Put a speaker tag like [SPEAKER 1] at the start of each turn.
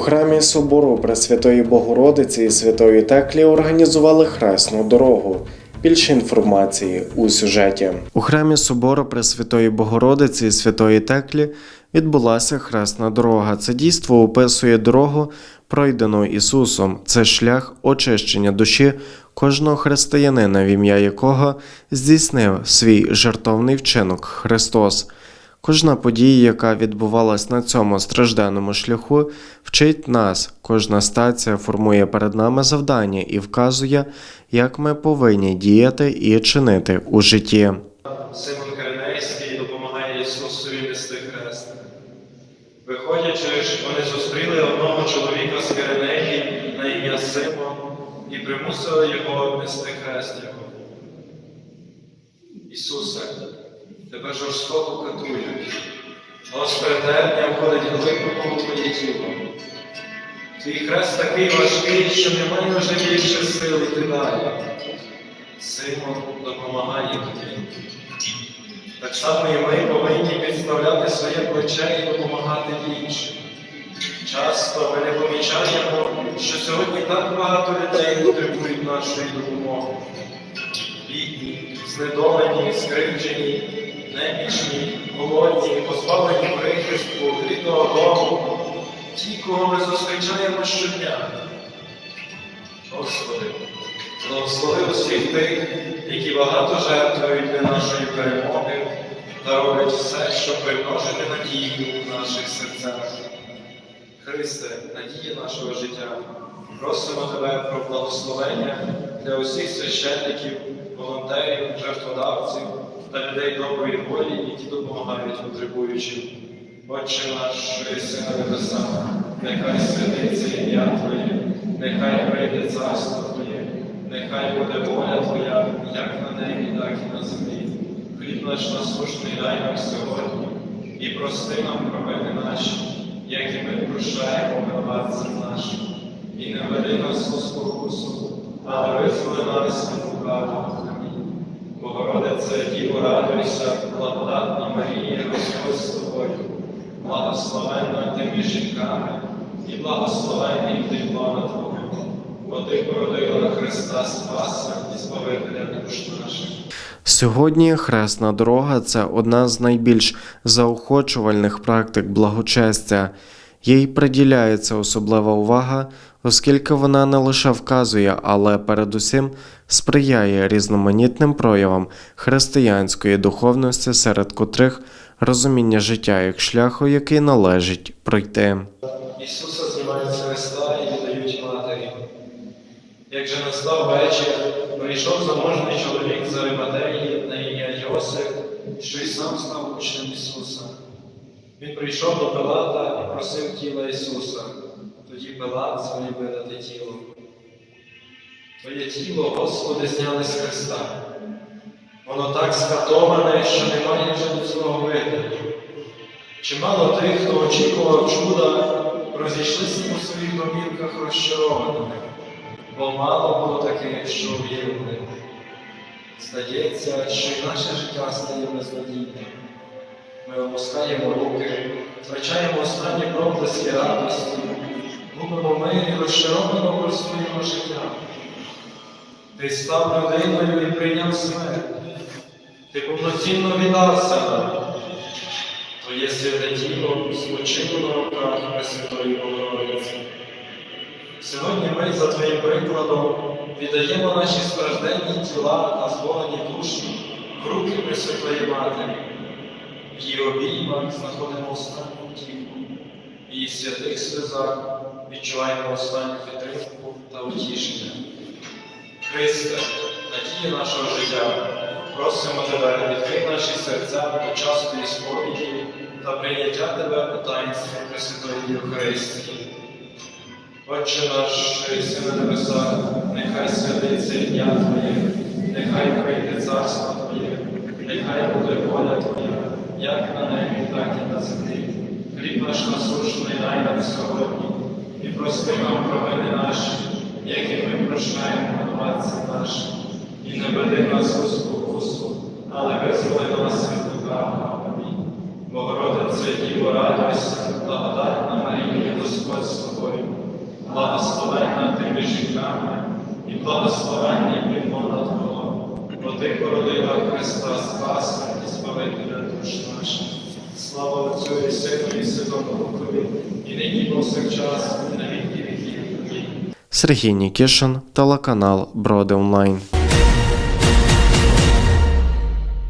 [SPEAKER 1] храмі собору Пресвятої Богородиці і Святої Теклі організували хресну дорогу. Більше інформації у сюжеті. У храмі собору Пресвятої Богородиці і Святої Теклі відбулася хресна дорога. Це дійство описує дорогу, пройдену Ісусом. Це шлях очищення душі кожного християнина, в ім'я якого здійснив свій жертовний вчинок Христос. Кожна подія, яка відбувалась на цьому стражденному шляху, вчить нас. Кожна стація формує перед нами завдання і вказує, як ми повинні діяти і чинити у житті.
[SPEAKER 2] Симон Киринейський допомагає Ісусові нести хрест. Виходячи, вони зустріли одного чоловіка з Киринеї на ім'я Симон і примусили його нести хрест його. Ісусе, тебе жорстоко катують, гостре терня входить глибоко у твоє тіло. Твій хрест такий важкий, що немає вже більше сил йти далі. Симон допомагає тобі. Так само і ми повинні підставляти своє плече і допомагати іншим. Часто ми не помічаємо, що сьогодні так багато людей потребують нашої допомоги. Бідні, знедолені, скривджені, немічні, голодні, позбавлені прихистку, рідного дому, ті, кого ми зустрічаємо щодня. Господи, благослови усіх тих, які багато жертвують для нашої перемоги та роблять все, щоб примножити надію в наших серцях. Христе, надія нашого життя, просимо Тебе про благословення для усіх священників, волонтерів, жертводавців та людей доброї волі, які допомагають потребуючим. Отче наш, що єси нехай святиться ім'я Твоє, нехай прийде царство Твоє, нехай буде воля Твоя, як на небі, так і на землі. Хліб наш насущний дай нам сьогодні, і прости нам провини наші, як і ми прощаємо винуватцям нашим. І не веди нас у спокусу, але визволи нас від лукавого. Амінь. Діво, радуйся, благодатна Марія, Господь з тобою, благословенна ти між жінками, і благословенний ти плана Твого, бо ти породила Христа Спаса і Збавителя душ наших.
[SPEAKER 1] Сьогодні хресна дорога це одна з найбільш заохочувальних практик благочестя. Їй приділяється особлива увага, оскільки вона не лише вказує, але передусім сприяє різноманітним проявам християнської духовності, серед котрих розуміння життя як шляху, який належить пройти.
[SPEAKER 2] Ісуса знімають з хреста і віддають матері. Як же настав вечір, прийшов заможний чоловік з Ариматеї на ім'я Йосип, що й сам став учнем Ісуса. Він прийшов до Пилата і просив тіла Ісуса. Тоді Пилат звелів видати тіло. Твоє тіло, Господи, зняли з хреста. Воно так скатоване, що немає вже людського виду. Чимало тих, хто очікував чуда, розійшлися у своїх домівках розчарованими, бо мало було таких, що вірили. Здається, що й наше життя стає безнадійним. Ми опускаємо руки, втрачаємо останні проблиски радості, губимо мир і розчаровано простуємо життя. Ти став людиною і прийняв смерть. Ти повноцінно віддався нам. Твоє святе тіло спочило на руках Пресвятої Богородиці. Сьогодні ми за Твоїм прикладом віддаємо наші стражденні тіла та зболені душі в руки Пресвятої Матері. В її обіймах знаходимо останню втіху, в святих сльозах відчуваємо останню підтримку та утішення. Христе, надія нашого життя, просимо Тебе, відкрий наші серця до частої сповіді та прийняття Тебе у таїнстві Пресвятої Євхаристії. Отче наш, що на небесах, нехай святиться ім'я Твоє, нехай прийде царство Твоє, нехай буде воля Твоя, як на небі, так і на землі. Хліб наш насущний дай нам сьогодні, і прости нам провини наші, як ми прощаємо винуватцям нашим. І не веди нас у спокусу, але визволи нас від лукавого. Амінь. Богородице, Діво, радуйся, благодатна Марія, Господь з тобою. благословенна ти між жінками, і благословенний Твого, бо ти породила Христа Спаса душ наших. Слава Отцю і Сину і Святому Духові, і нині повсякчас, і на віки віків.
[SPEAKER 1] Сергій Нікішин, телеканал Броди Онлайн.